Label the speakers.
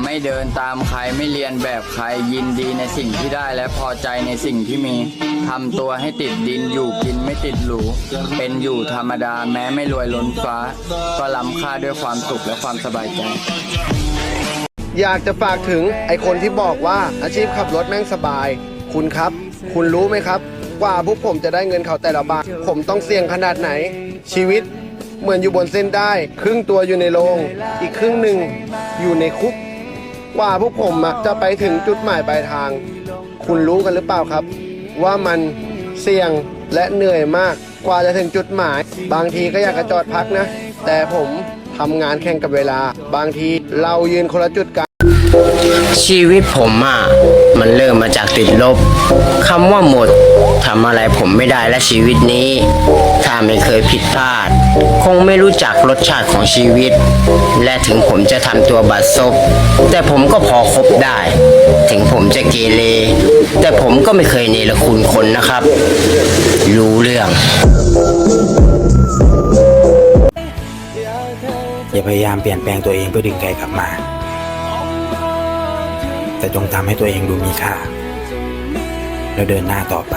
Speaker 1: ไม่เดินตามใครไม่เรียนแบบใครยินดีในสิ่งที่ได้และพอใจในสิ่งที่มีทำตัวให้ติดดินอยู่กินไม่ติดหรูเป็นอยู่ธรรมดาแม้ไม่รวยล้นฟ้า ก็ล้ำค่าด้วยความสุขและความสบายใจ
Speaker 2: อยากจะฝากถึงไอคนที่บอกว่าอาชีพขับรถแม่งสบาย คุณครับ คุณรู้ไหมครับ กว่าพวกผมจะได้เงินเขาแต่ละบาทผมต้องเสี่ยงขนาดไหน ชีวิตเหมือนอยู่บนเส้นได้ ครึ่งตัวอยู่ในโรงอีกครึ่งหนึ่งอยู่ในคุก กว่าพวกผมอะจะไปถึงจุดหมายปลายทาง คุณรู้กันหรือเปล่าครับ ว่ามันเสี่ยงและเหนื่อยมากกว่าจะถึงจุดหมาย บางทีก็อยากจะจอดพักนะ แต่ผมทำงานแข่งกับเวลา บางทีเรายืนคนละจุดกัน
Speaker 3: ชีวิตผมอะมันเริ่มมาจากติดลบคำว่าหมดทำอะไรผมไม่ได้และชีวิตนี้ถ้าไม่เคยผิดพลาด คงไม่รู้จักรสชาติของชีวิต และถึงผมจะทำตัวบัดซบ แต่ผมก็พอคบได้ ถึงผมจะเกเร แต่ผมก็ไม่เคยเนรคุณคนนะครับ รู้เรื่อง
Speaker 4: อย่าพยายามเปลี่ยนแปลงตัวเองเพื่อดึงใครกลับมา แต่จงทำให้ตัวเองดูมีค่า แล้วเดินหน้าต่อไป